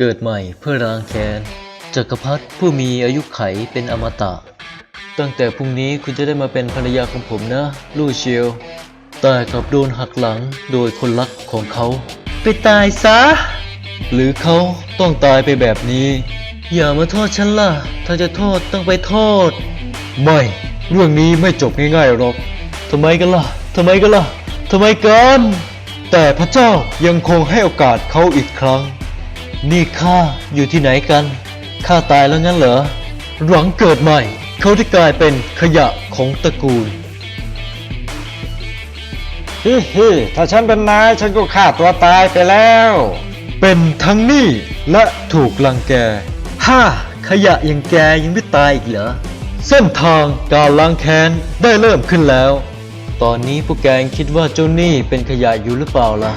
เกิดใหม่เพื่อล้างแค้นจักรพรรดิผู้มีอายุไขเป็นอมตะ ตั้งแต่พรุ่งนี้คุณจะได้มาเป็นภรรยาของผมนะ ลู่เชียว แต่กลับโดนหักหลังโดยคนรักของเขา ไปตายซะ หรือเขาต้องตายไปแบบนี้ อย่ามาโทษฉันล่ะ ถ้าจะโทษต้องไปโทษ ไม่ เรื่องนี้ไม่จบง่ายๆหรอกทำไมกันล่ะทำไมกันล่ะทำไมกัน แต่พระเจ้ายังคงให้โอกาสเขาอีกครั้ง นี่ข้าอยู่ที่ไหนกัน ข้าตายแล้วงั้นเหรอ หลังเกิดใหม่ เขาได้กลายเป็นขยะของตระกูลฮิฮิถ้าฉันเป็นนายฉันก็ฆ่าตัวตายไปแล้ว เป็นทั้งหนี้และถูกลังแกฮ่าขยะอย่างแกยังไม่ตายอีกเหรอ เส้นทางการล้างแค้นได้เริ่มขึ้นแล้ว ตอนนี้พวกแกยังคิดว่าเจ้าหนี้เป็นขยะอยู่หรือเปล่าล่ะ